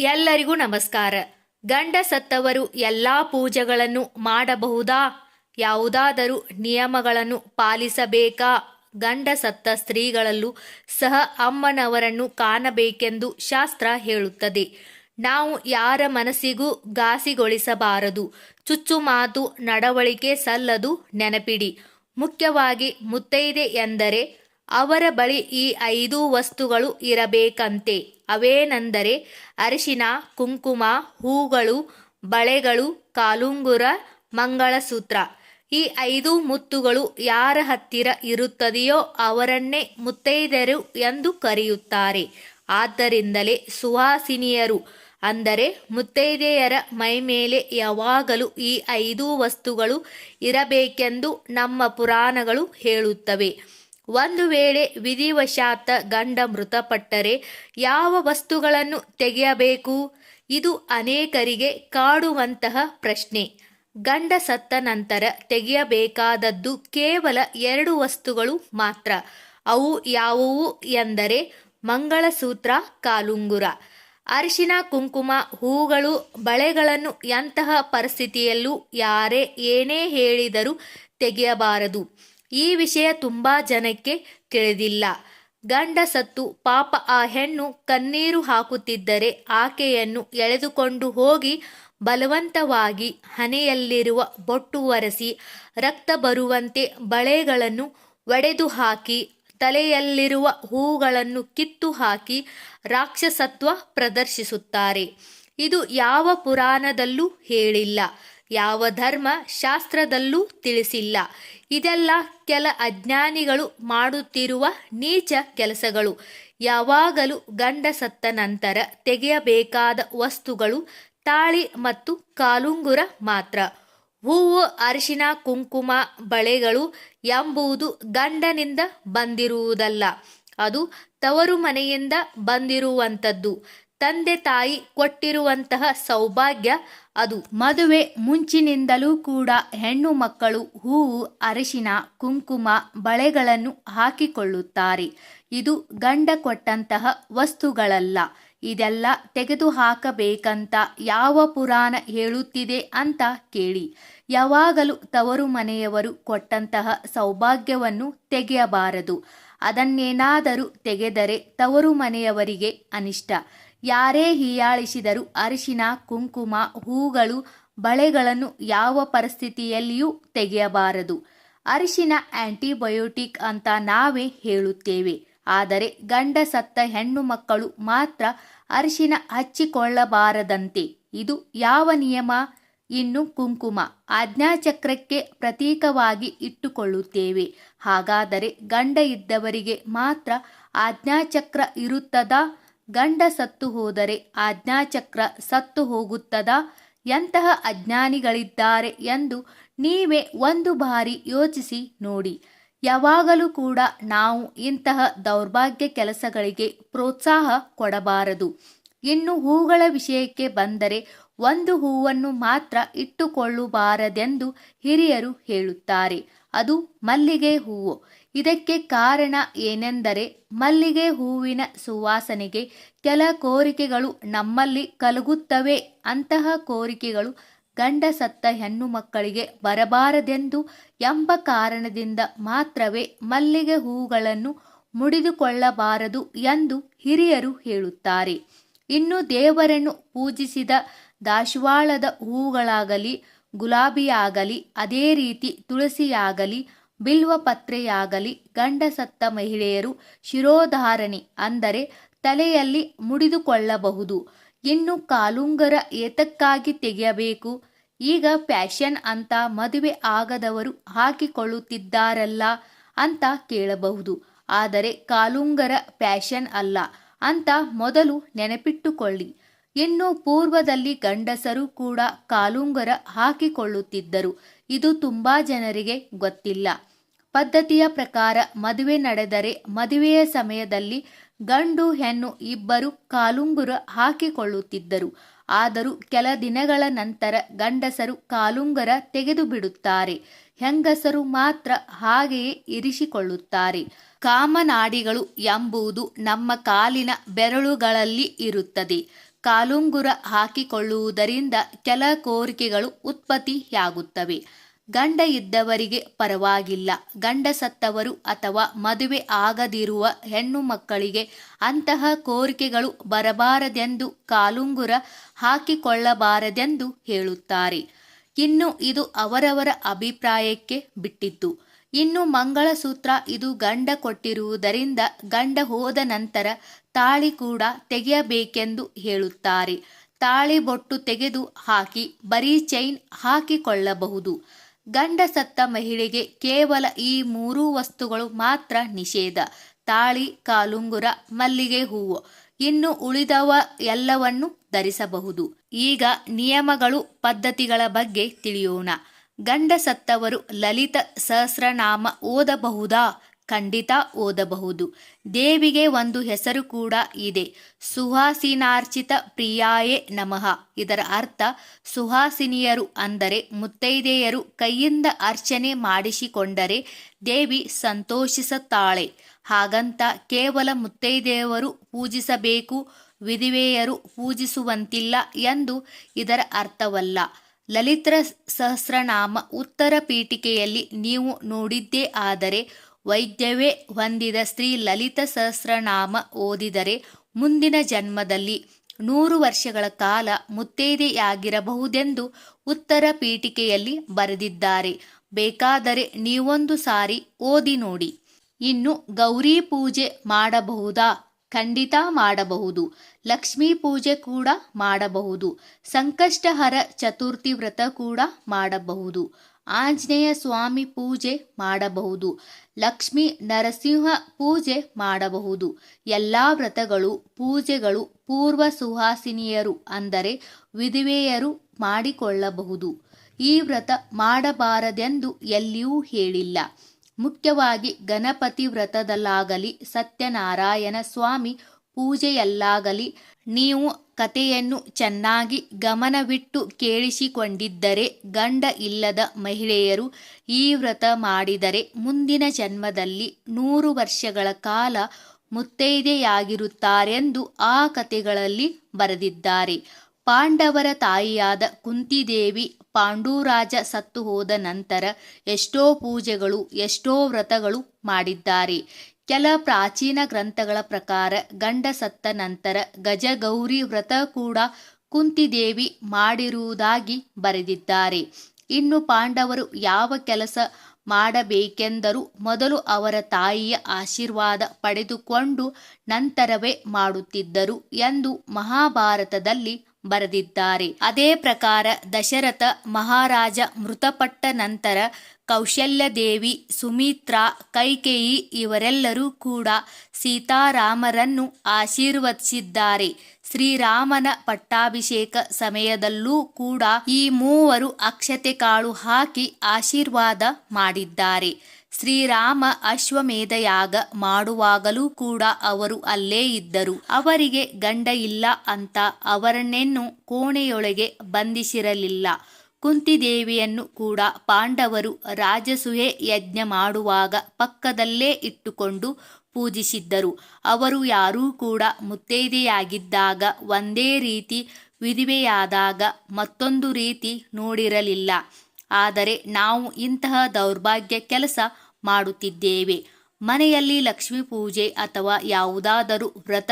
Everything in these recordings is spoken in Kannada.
ಎಲ್ಲರಿಗೂ ನಮಸ್ಕಾರ. ಗಂಡ ಸತ್ತವರು ಎಲ್ಲ ಪೂಜೆಗಳನ್ನು ಮಾಡಬಹುದಾ? ಯಾವುದಾದರೂ ನಿಯಮಗಳನ್ನು ಪಾಲಿಸಬೇಕಾ? ಗಂಡ ಸತ್ತ ಸ್ತ್ರೀಗಳಲ್ಲೂ ಸಹ ಅಮ್ಮನವರನ್ನು ಕಾಣಬೇಕೆಂದು ಶಾಸ್ತ್ರ ಹೇಳುತ್ತದೆ. ನಾವು ಯಾರ ಮನಸ್ಸಿಗೂ ಘಾಸಿಗೊಳಿಸಬಾರದು. ಚುಚ್ಚು ಮಾತು ನಡವಳಿಕೆ ಸಲ್ಲದು ನೆನಪಿಡಿ. ಮುಖ್ಯವಾಗಿ ಮುತ್ತೈದೆ ಎಂದರೆ ಅವರ ಬಳಿ ಈ ಐದು ವಸ್ತುಗಳು ಇರಬೇಕಂತೆ. ಅವೇನೆಂದರೆ ಅರಿಶಿನ, ಕುಂಕುಮ, ಹೂಗಳು, ಬಳೆಗಳು, ಕಾಲುಂಗುರ, ಮಂಗಳಸೂತ್ರ. ಈ ಐದು ಮುತ್ತುಗಳು ಯಾರ ಹತ್ತಿರ ಇರುತ್ತದೆಯೋ ಅವರನ್ನೇ ಮುತ್ತೈದೆಯರು ಎಂದು ಕರೆಯುತ್ತಾರೆ. ಆದ್ದರಿಂದಲೇ ಸುವಾಸಿನಿಯರು, ಅಂದರೆ ಮುತ್ತೈದೆಯರ ಮೈಮೇಲೆ ಯಾವಾಗಲೂ ಈ ಐದು ವಸ್ತುಗಳು ಇರಬೇಕೆಂದು ನಮ್ಮ ಪುರಾಣಗಳು ಹೇಳುತ್ತವೆ. ಒಂದು ವೇಳೆ ವಿಧಿವಶಾತ ಗಂಡ ಮೃತಪಟ್ಟರೆ ಯಾವ ವಸ್ತುಗಳನ್ನು ತೆಗೆಯಬೇಕು? ಇದು ಅನೇಕರಿಗೆ ಕಾಡುವಂತಹ ಪ್ರಶ್ನೆ. ಗಂಡ ಸತ್ತ ನಂತರ ತೆಗೆಯಬೇಕಾದದ್ದು ಕೇವಲ ಎರಡು ವಸ್ತುಗಳು ಮಾತ್ರ. ಅವು ಯಾವುವು ಎಂದರೆ ಮಂಗಳಸೂತ್ರ, ಕಾಲುಂಗುರ. ಅರಿಶಿನ, ಕುಂಕುಮ, ಹೂಗಳು, ಬಳೆಗಳನ್ನು ಎಂತಹ ಪರಿಸ್ಥಿತಿಯಲ್ಲೂ ಯಾರೇ ಏನೇ ಹೇಳಿದರೂ ತೆಗೆಯಬಾರದು. ಈ ವಿಷಯ ತುಂಬಾ ಜನಕ್ಕೆ ತಿಳಿದಿಲ್ಲ. ಗಂಡ ಸತ್ತು ಪಾಪ ಆ ಹೆಣ್ಣು ಕಣ್ಣೀರು ಹಾಕುತ್ತಿದ್ದರೆ ಆಕೆಯನ್ನು ಎಳೆದುಕೊಂಡು ಹೋಗಿ ಬಲವಂತವಾಗಿ ಹಣೆಯಲ್ಲಿರುವ ಬೊಟ್ಟು ಒರೆಸಿ ರಕ್ತ ಬರುವಂತೆ ಬಳೆಗಳನ್ನು ಒಡೆದು ಹಾಕಿ ತಲೆಯಲ್ಲಿರುವ ಹೂಗಳನ್ನು ಕಿತ್ತು ಹಾಕಿ ರಾಕ್ಷಸತ್ವ ಪ್ರದರ್ಶಿಸುತ್ತಾರೆ. ಇದು ಯಾವ ಪುರಾಣದಲ್ಲೂ ಹೇಳಿಲ್ಲ. ಯಾವ ಧರ್ಮ ಶಾಸ್ತ್ರದಲ್ಲೂ ತಿಳಿಸಿಲ್ಲ. ಇದೆಲ್ಲ ಕೆಲ ಅಜ್ಞಾನಿಗಳು ಮಾಡುತ್ತಿರುವ ನೀಚ ಕೆಲಸಗಳು. ಯಾವಾಗಲೂ ಗಂಡ ಸತ್ತ ನಂತರ ತೆಗೆಯಬೇಕಾದ ವಸ್ತುಗಳು ತಾಳಿ ಮತ್ತು ಕಾಲುಂಗುರ ಮಾತ್ರ. ಹೂವು, ಅರಿಶಿನ, ಕುಂಕುಮ, ಬಳೆಗಳು ಎಂಬುದು ಗಂಡನಿಂದ ಬಂದಿರುವುದಲ್ಲ. ಅದು ತವರು ಮನೆಯಿಂದ ಬಂದಿರುವಂಥದ್ದು. ತಂದೆ ತಾಯಿ ಕೊಟ್ಟಿರುವಂತಹ ಸೌಭಾಗ್ಯ ಅದು. ಮದುವೆ ಮುಂಚಿನಿಂದಲೂ ಕೂಡ ಹೆಣ್ಣು ಮಕ್ಕಳು ಹೂವು, ಅರಿಶಿನ, ಕುಂಕುಮ, ಬಳೆಗಳನ್ನು ಹಾಕಿಕೊಳ್ಳುತ್ತಾರೆ. ಇದು ಗಂಡ ಕೊಟ್ಟಂತಹ ವಸ್ತುಗಳಲ್ಲ. ಇದೆಲ್ಲ ತೆಗೆದು ಹಾಕಬೇಕಂತ ಯಾವ ಪುರಾಣ ಹೇಳುತ್ತಿದೆ ಅಂತ ಕೇಳಿ. ಯಾವಾಗಲೂ ತವರು ಮನೆಯವರು ಕೊಟ್ಟಂತಹ ಸೌಭಾಗ್ಯವನ್ನು ತೆಗೆಯಬಾರದು. ಅದನ್ನೇನಾದರೂ ತೆಗೆದರೆ ತವರು ಮನೆಯವರಿಗೆ ಅನಿಷ್ಟ. ಯಾರೇ ಹೀಯಾಳಿಸಿದರೂ ಅರಿಶಿನ, ಕುಂಕುಮ, ಹೂಗಳು, ಬಳೆಗಳನ್ನು ಯಾವ ಪರಿಸ್ಥಿತಿಯಲ್ಲಿಯೂ ತೆಗೆಯಬಾರದು. ಅರಿಶಿನ ಆಂಟಿಬಯೋಟಿಕ್ ಅಂತ ನಾವೇ ಹೇಳುತ್ತೇವೆ. ಆದರೆ ಗಂಡ ಸತ್ತ ಹೆಣ್ಣು ಮಕ್ಕಳು ಮಾತ್ರ ಅರಿಶಿನ ಹಚ್ಚಿಕೊಳ್ಳಬಾರದಂತೆ. ಇದು ಯಾವ ನಿಯಮ? ಇನ್ನು ಕುಂಕುಮ. ಆಜ್ಞಾಚಕ್ರಕ್ಕೆ ಪ್ರತೀಕವಾಗಿ ಇಟ್ಟುಕೊಳ್ಳುತ್ತೇವೆ. ಹಾಗಾದರೆ ಗಂಡ ಇದ್ದವರಿಗೆ ಮಾತ್ರ ಆಜ್ಞಾಚಕ್ರ ಇರುತ್ತದಾ? ಗಂಡ ಸತ್ತು ಹೋದರೆ ಆಜ್ಞಾಚಕ್ರ ಸತ್ತು ಹೋಗುತ್ತದಾ? ಎಂತಹ ಅಜ್ಞಾನಿಗಳಿದ್ದಾರೆ ಎಂದು ನೀವೇ ಒಂದು ಬಾರಿ ಯೋಚಿಸಿ ನೋಡಿ. ಯಾವಾಗಲೂ ಕೂಡ ನಾವು ಇಂತಹ ದೌರ್ಭಾಗ್ಯ ಕೆಲಸಗಳಿಗೆ ಪ್ರೋತ್ಸಾಹ ಕೊಡಬಾರದು. ಇನ್ನು ಹೂಗಳ ವಿಷಯಕ್ಕೆ ಬಂದರೆ ಒಂದು ಹೂವನ್ನು ಮಾತ್ರ ಇಟ್ಟುಕೊಳ್ಳಬಾರದೆಂದು ಹಿರಿಯರು ಹೇಳುತ್ತಾರೆ. ಅದು ಮಲ್ಲಿಗೆ ಹೂವು. ಇದಕ್ಕೆ ಕಾರಣ ಏನೆಂದರೆ ಮಲ್ಲಿಗೆ ಹೂವಿನ ಸುವಾಸನೆಗೆ ಕೆಲ ಕೋರಿಕೆಗಳು ನಮ್ಮಲ್ಲಿ ಕಲಗುತ್ತವೆ. ಅಂತಹ ಕೋರಿಕೆಗಳು ಗಂಡ ಸತ್ತ ಹೆಣ್ಣು ಮಕ್ಕಳಿಗೆ ಬರಬಾರದೆಂದು ಎಂಬ ಕಾರಣದಿಂದ ಮಾತ್ರವೇ ಮಲ್ಲಿಗೆ ಹೂಗಳನ್ನು ಮುಡಿದುಕೊಳ್ಳಬಾರದು ಎಂದು ಹಿರಿಯರು ಹೇಳುತ್ತಾರೆ. ಇನ್ನು ದೇವರನ್ನು ಪೂಜಿಸಿದ ದಾಶವಾಳದ ಹೂಗಳಾಗಲಿ, ಗುಲಾಬಿಯಾಗಲಿ, ಅದೇ ರೀತಿ ತುಳಸಿಯಾಗಲಿ ಬಿಲ್ವ ಗಂಡಸತ್ತ ಗಂಡ ಸತ್ತ ಮಹಿಳೆಯರು ಶಿರೋಧಾರಣಿ ಅಂದರೆ ತಲೆಯಲ್ಲಿ ಮುಡಿದುಕೊಳ್ಳಬಹುದು. ಇನ್ನು ಕಾಲುಂಗರ ಏತಕ್ಕಾಗಿ ತೆಗೆಯಬೇಕು? ಈಗ ಫ್ಯಾಷನ್ ಅಂತ ಮದುವೆ ಆಗದವರು ಹಾಕಿಕೊಳ್ಳುತ್ತಿದ್ದಾರಲ್ಲ ಅಂತ ಕೇಳಬಹುದು. ಆದರೆ ಕಾಲುಂಗರ ಫ್ಯಾಷನ್ ಅಲ್ಲ ಅಂತ ಮೊದಲು ನೆನಪಿಟ್ಟುಕೊಳ್ಳಿ. ಇನ್ನು ಪೂರ್ವದಲ್ಲಿ ಗಂಡಸರು ಕೂಡ ಕಾಲುಂಗರ ಹಾಕಿಕೊಳ್ಳುತ್ತಿದ್ದರು. ಇದು ತುಂಬಾ ಜನರಿಗೆ ಗೊತ್ತಿಲ್ಲ. ಪದ್ಧತಿಯ ಪ್ರಕಾರ ಮದುವೆ ನಡೆದರೆ ಮದುವೆಯ ಸಮಯದಲ್ಲಿ ಗಂಡು ಹೆಣ್ಣು ಇಬ್ಬರು ಕಾಲುಂಗುರ ಹಾಕಿಕೊಳ್ಳುತ್ತಿದ್ದರು. ಆದರೂ ಕೆಲ ದಿನಗಳ ನಂತರ ಗಂಡಸರು ಕಾಲುಂಗರ ತೆಗೆದು ಬಿಡುತ್ತಾರೆ ಹೆಂಗಸರು ಮಾತ್ರ ಹಾಗೆಯೇ ಇರಿಸಿಕೊಳ್ಳುತ್ತಾರೆ. ಕಾಮನಾಡಿಗಳು ಎಂಬುದು ನಮ್ಮ ಕಾಲಿನ ಬೆರಳುಗಳಲ್ಲಿ ಇರುತ್ತದೆ. ಕಾಲುಂಗುರ ಹಾಕಿಕೊಳ್ಳುವುದರಿಂದ ಕೆಲ ಕೋರಿಕೆಗಳು ಉತ್ಪತ್ತಿಯಾಗುತ್ತವೆ. ಗಂಡ ಇದ್ದವರಿಗೆ ಪರವಾಗಿಲ್ಲ. ಗಂಡ ಸತ್ತವರು ಅಥವಾ ಮದುವೆ ಆಗದಿರುವ ಹೆಣ್ಣು ಮಕ್ಕಳಿಗೆ ಅಂತಹ ಕೋರಿಕೆಗಳು ಬರಬಾರದೆಂದು ಕಾಲುಂಗುರ ಹಾಕಿಕೊಳ್ಳಬಾರದೆಂದು ಹೇಳುತ್ತಾರೆ. ಇನ್ನು ಇದು ಅವರವರ ಅಭಿಪ್ರಾಯಕ್ಕೆ ಬಿಟ್ಟಿದ್ದು. ಇನ್ನು ಮಂಗಳಸೂತ್ರ ಇದು ಗಂಡ ಕೊಟ್ಟಿರುವುದರಿಂದ ಗಂಡ ಹೋದ ನಂತರ ತಾಳಿ ಕೂಡ ತೆಗೆಯಬೇಕೆಂದು ಹೇಳುತ್ತಾರೆ. ತಾಳಿ ಬೊಟ್ಟು ತೆಗೆದು ಹಾಕಿ, ಬರೀ ಚೈನ್ ಹಾಕಿಕೊಳ್ಳಬಹುದು. ಗಂಡ ಸತ್ತ ಮಹಿಳೆಗೆ ಕೇವಲ ಈ ಮೂರೂ ವಸ್ತುಗಳು ಮಾತ್ರ ನಿಷೇಧ. ತಾಳಿ, ಕಾಲುಂಗುರ, ಮಲ್ಲಿಗೆ ಹೂವು. ಇನ್ನು ಉಳಿದವ ಎಲ್ಲವನ್ನು ಧರಿಸಬಹುದು. ಈಗ ನಿಯಮಗಳು, ಪದ್ಧತಿಗಳ ಬಗ್ಗೆ ತಿಳಿಯೋಣ. ಗಂಡ ಸತ್ತವರು ಲಲಿತ ಸಹಸ್ರನಾಮ ಓದಬಹುದಾ? ಖಂಡಿತ ಓದಬಹುದು. ದೇವಿಗೆ ಒಂದು ಹೆಸರು ಕೂಡ ಇದೆ. ಸುಹಾಸಿನಾರ್ಚಿತ ಪ್ರಿಯಾಯೇ ನಮಃ. ಇದರ ಅರ್ಥ, ಸುಹಾಸಿನಿಯರು ಅಂದರೆ ಮುತ್ತೈದೆಯರು ಕೈಯಿಂದ ಅರ್ಚನೆ ಮಾಡಿಸಿಕೊಂಡರೆ ದೇವಿ ಸಂತೋಷಿಸುತ್ತಾಳೆ. ಹಾಗಂತ ಕೇವಲ ಮುತ್ತೈದೆಯವರು ಪೂಜಿಸಬೇಕು, ವಿಧಿವೆಯರು ಪೂಜಿಸುವಂತಿಲ್ಲ ಎಂದು ಇದರ ಅರ್ಥವಲ್ಲ. ಲಲಿತ್ರ ಸಹಸ್ರನಾಮ ಉತ್ತರ ಪೀಠಿಕೆಯಲ್ಲಿ ನೀವು ನೋಡಿದ್ದೇ ಆದರೆ ವೈದ್ಯವೇ ಹೊಂದಿದ ಸ್ತ್ರೀ ಲಲಿತ ಸಹಸ್ರನಾಮ ಓದಿದರೆ ಮುಂದಿನ ಜನ್ಮದಲ್ಲಿ ನೂರು ವರ್ಷಗಳ ಕಾಲ ಮುತ್ತೈದೆಯಾಗಿರಬಹುದೆಂದು ಉತ್ತರ ಪೀಠಿಕೆಯಲ್ಲಿ ಬರೆದಿದ್ದಾರೆ. ಬೇಕಾದರೆ ನೀವೊಂದು ಸಾರಿ ಓದಿ ನೋಡಿ. ಇನ್ನು ಗೌರಿ ಪೂಜೆ ಮಾಡಬಹುದಾ? ಖಂಡಿತ ಮಾಡಬಹುದು. ಲಕ್ಷ್ಮೀ ಪೂಜೆ ಕೂಡ ಮಾಡಬಹುದು. ಸಂಕಷ್ಟಹರ ಚತುರ್ಥಿ ವ್ರತ ಕೂಡ ಮಾಡಬಹುದು. ಆಂಜನೇಯ ಸ್ವಾಮಿ ಪೂಜೆ ಮಾಡಬಹುದು. ಲಕ್ಷ್ಮಿ ನರಸಿಂಹ ಪೂಜೆ ಮಾಡಬಹುದು. ಎಲ್ಲ ವ್ರತಗಳು, ಪೂಜೆಗಳು ಪೂರ್ವ ಸುಹಾಸಿನಿಯರು ಅಂದರೆ ವಿಧವೆಯರು ಮಾಡಿಕೊಳ್ಳಬಹುದು. ಈ ವ್ರತ ಮಾಡಬಾರದೆಂದು ಎಲ್ಲಿಯೂ ಹೇಳಿಲ್ಲ. ಮುಖ್ಯವಾಗಿ ಗಣಪತಿ ವ್ರತದಲ್ಲಾಗಲಿ, ಸತ್ಯನಾರಾಯಣ ಸ್ವಾಮಿ ಪೂಜೆಯಲ್ಲಾಗಲಿ, ನೀವು ಕಥೆಯನ್ನು ಚೆನ್ನಾಗಿ ಗಮನವಿಟ್ಟು ಕೇಳಿಸಿಕೊಂಡಿದ್ದರೆ ಗಂಡ ಇಲ್ಲದ ಮಹಿಳೆಯರು ಈ ವ್ರತ ಮಾಡಿದರೆ ಮುಂದಿನ ಜನ್ಮದಲ್ಲಿ ನೂರು ವರ್ಷಗಳ ಕಾಲ ಮುತ್ತೈದೆಯಾಗಿರುತ್ತಾರೆಂದು ಆ ಕಥೆಗಳಲ್ಲಿ ಬರೆದಿದ್ದಾರೆ. ಪಾಂಡವರ ತಾಯಿಯಾದ ಕುಂತಿದೇವಿ ಪಾಂಡೂರಾಜ ಸತ್ತು ಹೋದ ನಂತರ ಎಷ್ಟೋ ಪೂಜೆಗಳು, ಎಷ್ಟೋ ವ್ರತಗಳು ಮಾಡಿದ್ದಾರೆ. ಕೆಲ ಪ್ರಾಚೀನ ಗ್ರಂಥಗಳ ಪ್ರಕಾರ ಗಂಡ ಸತ್ತ ನಂತರ ಗಜಗೌರಿ ವ್ರತ ಕೂಡ ಕುಂತಿದೇವಿ ಮಾಡಿರುವುದಾಗಿ ಬರೆದಿದ್ದಾರೆ. ಇನ್ನು ಪಾಂಡವರು ಯಾವ ಕೆಲಸ ಮಾಡಬೇಕೆಂದರೂ ಮೊದಲು ಅವರ ತಾಯಿಯ ಆಶೀರ್ವಾದ ಪಡೆದುಕೊಂಡು ನಂತರವೇ ಮಾಡುತ್ತಿದ್ದರು ಎಂದು ಮಹಾಭಾರತದಲ್ಲಿ ಬರೆದಿದ್ದಾರೆ. ಅದೇ ಪ್ರಕಾರ ದಶರಥ ಮಹಾರಾಜ ಮೃತಪಟ್ಟ ನಂತರ ಕೌಶಲ್ಯದೇವಿ ಸುಮಿತ್ರಾ ಕೈಕೇಯಿ ಇವರೆಲ್ಲರೂ ಕೂಡ ಸೀತಾರಾಮರನ್ನು ಆಶೀರ್ವದಿಸಿದ್ದಾರೆ. ಶ್ರೀರಾಮನ ಪಟ್ಟಾಭಿಷೇಕ ಸಮಯದಲ್ಲೂ ಕೂಡ ಈ ಮೂವರು ಅಕ್ಷತೆ ಕಾಳು ಹಾಕಿ ಆಶೀರ್ವಾದ ಮಾಡಿದ್ದಾರೆ. ಶ್ರೀರಾಮ ಅಶ್ವಮೇಧಯಾಗ ಮಾಡುವಾಗಲೂ ಕೂಡ ಅವರು ಅಲ್ಲೇ ಇದ್ದರು. ಅವರಿಗೆ ಗಂಡ ಇಲ್ಲ ಅಂತ ಅವರನ್ನೆನ್ನು ಕೋಣೆಯೊಳಗೆ ಬಂಧಿಸಿರಲಿಲ್ಲ. ಕುಂತಿದೇವಿಯನ್ನು ಕೂಡ ಪಾಂಡವರು ರಾಜಸುಹೆ ಯಜ್ಞ ಮಾಡುವಾಗ ಪಕ್ಕದಲ್ಲೇ ಇಟ್ಟುಕೊಂಡು ಪೂಜಿಸಿದ್ದರು. ಅವರು ಯಾರೂ ಕೂಡ ಮುತ್ತೈದೆಯಾಗಿದ್ದಾಗ ಒಂದೇ ರೀತಿ ವಿಧಿವೆಯಾದಾಗ ಮತ್ತೊಂದು ರೀತಿ ನೋಡಿರಲಿಲ್ಲ. ಆದರೆ ನಾವು ಇಂತಹ ದೌರ್ಭಾಗ್ಯ ಕೆಲಸ ಮಾಡುತ್ತಿದ್ದೇವೆ. ಮನೆಯಲ್ಲಿ ಲಕ್ಷ್ಮೀ ಪೂಜೆ ಅಥವಾ ಯಾವುದಾದರೂ ವ್ರತ,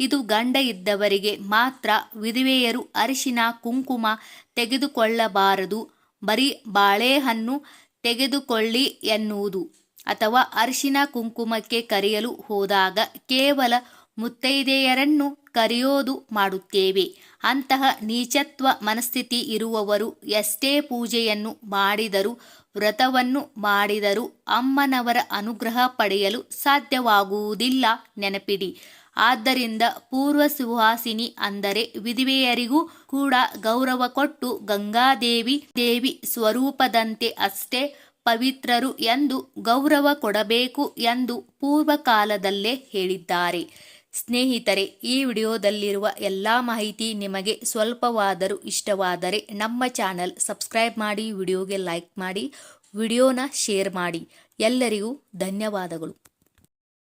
ಇದು ಗಂಡ ಇದ್ದವರಿಗೆ ಮಾತ್ರ ವಿಧವೆಯರು ಅರಿಶಿನ, ಕುಂಕುಮ ತೆಗೆದುಕೊಳ್ಳಬಾರದು. ಬರೀ ಬಾಳೆಹಣ್ಣು ತೆಗೆದುಕೊಳ್ಳಿ ಎನ್ನುವುದು. ಅಥವಾ ಅರಿಶಿನ ಕುಂಕುಮಕ್ಕೆ ಕರೆಯಲು ಹೋದಾಗ ಕೇವಲ ಮುತ್ತೈದೆಯರನ್ನು ಕರೆಯೋದು ಮಾಡುತ್ತೇವೆ. ಅಂತಹ ನೀಚತ್ವ ಮನಸ್ಥಿತಿ ಇರುವವರು ಎಷ್ಟೇ ಪೂಜೆಯನ್ನು ಮಾಡಿದರೂ, ವ್ರತವನ್ನು ಮಾಡಿದರೂ ಅಮ್ಮನವರ ಅನುಗ್ರಹ ಪಡೆಯಲು ಸಾಧ್ಯವಾಗುವುದಿಲ್ಲ ನೆನಪಿಡಿ. ಆದ್ದರಿಂದ ಪೂರ್ವ ಸುಹಾಸಿನಿ ಅಂದರೆ ವಿಧವೆಯರಿಗೂ ಕೂಡ ಗೌರವ ಕೊಟ್ಟು ಗಂಗಾದೇವಿ ದೇವಿ ಸ್ವರೂಪದಂತೆ ಅಷ್ಟೇ ಪವಿತ್ರರು ಎಂದು ಗೌರವ ಕೊಡಬೇಕು ಎಂದು ಪೂರ್ವಕಾಲದಲ್ಲೇ ಹೇಳಿದ್ದಾರೆ. ಸ್ನೇಹಿತರೆ, ಈ ವಿಡಿಯೋದಲ್ಲಿರುವ ಎಲ್ಲ ಮಾಹಿತಿ ನಿಮಗೆ ಸ್ವಲ್ಪವಾದರೂ ಇಷ್ಟವಾದರೆ ನಮ್ಮ ಚಾನಲ್ ಸಬ್ಸ್ಕ್ರೈಬ್ ಮಾಡಿ, ವಿಡಿಯೋಗೆ ಲೈಕ್ ಮಾಡಿ, ವಿಡಿಯೋನ ಶೇರ್ ಮಾಡಿ. ಎಲ್ಲರಿಗೂ ಧನ್ಯವಾದಗಳು.